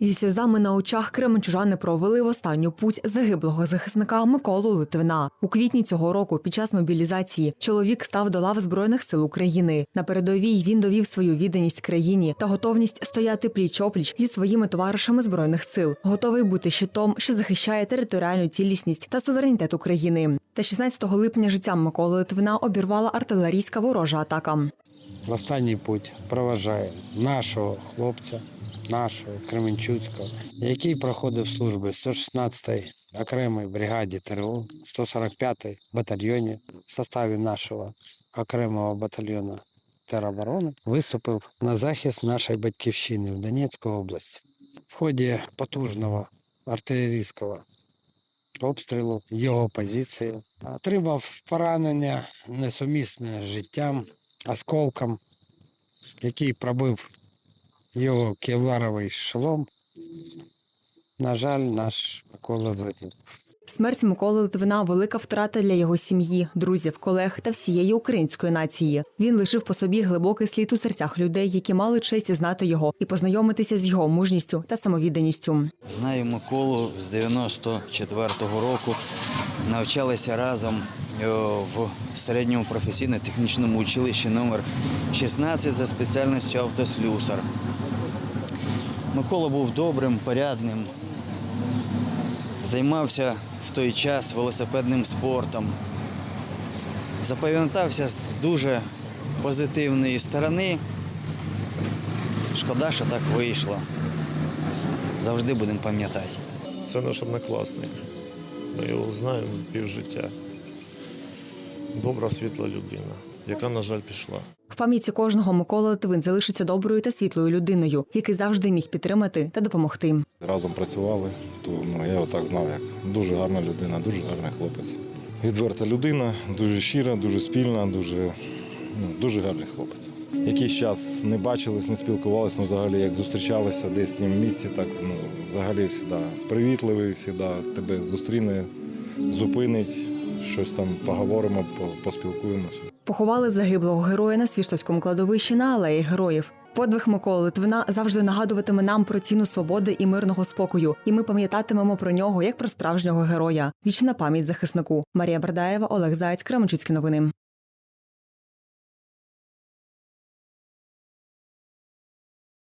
Зі сльозами на очах кременчужани провели в останню путь загиблого захисника Миколу Литвина. У квітні цього року, під час мобілізації, чоловік став до лав збройних сил України. На передовій він довів свою відданість країні та готовність стояти пліч опліч зі своїми товаришами збройних сил, готовий бути щитом, що захищає територіальну цілісність та суверенітет України. Та 16 липня життя Миколи Литвина обірвала артилерійська ворожа атака. Останній путь проважаємо нашого хлопця, нашого Кременчуцького, який проходив служби 116-й окремій бригаді ТРО, 145-й батальйоні в составі нашого окремого батальйону тероборони, виступив на захист нашої батьківщини в Донецькій області. В ході потужного артилерійського обстрілу його позиції отримав поранення несумісне з життям, осколком, який пробив його кевларовий шолом. На жаль, наш Микола загинув. Смерть Миколи Литвина велика втрата для його сім'ї, друзів, колег та всієї української нації. Він лишив по собі глибокий слід у серцях людей, які мали честь знати його і познайомитися з його мужністю та самовідданістю. Знаю Миколу з 94-го року. Навчалися разом е, в середньому професійно-технічному училищі номер 16 за спеціальністю автослюсар. Микола був добрим, порядним, займався в той час велосипедним спортом. Запам'ятався з дуже позитивної сторони. Шкода, що так вийшло. Завжди будемо пам'ятати. Це наш однокласник. Ми його знаємо півжиття. Добра, світла людина, яка, на жаль, пішла. Пам'яті кожного Микола Литвин залишиться доброю та світлою людиною, який завжди міг підтримати та допомогти. Разом працювали, то ну, я його так знав, як дуже гарна людина, дуже гарний хлопець. Відверта людина, дуже щира, дуже спільна, дуже, ну, дуже гарний хлопець. Якийсь час не бачились, не спілкувалися, ну взагалі як зустрічалися десь в ньому місці, так ну, взагалі завжди привітливий, завжди тебе зустріне, зупинить, щось там поговоримо, по- поспілкуємося. Поховали загиблого героя на Свіштовському кладовищі на алеї героїв. Подвиг Миколи Литвина завжди нагадуватиме нам про ціну свободи і мирного спокою, і ми пам'ятатимемо про нього як про справжнього героя. Вічна пам'ять захиснику. Марія Бардаєва, Олег Заєць, Кременчуцькі новини.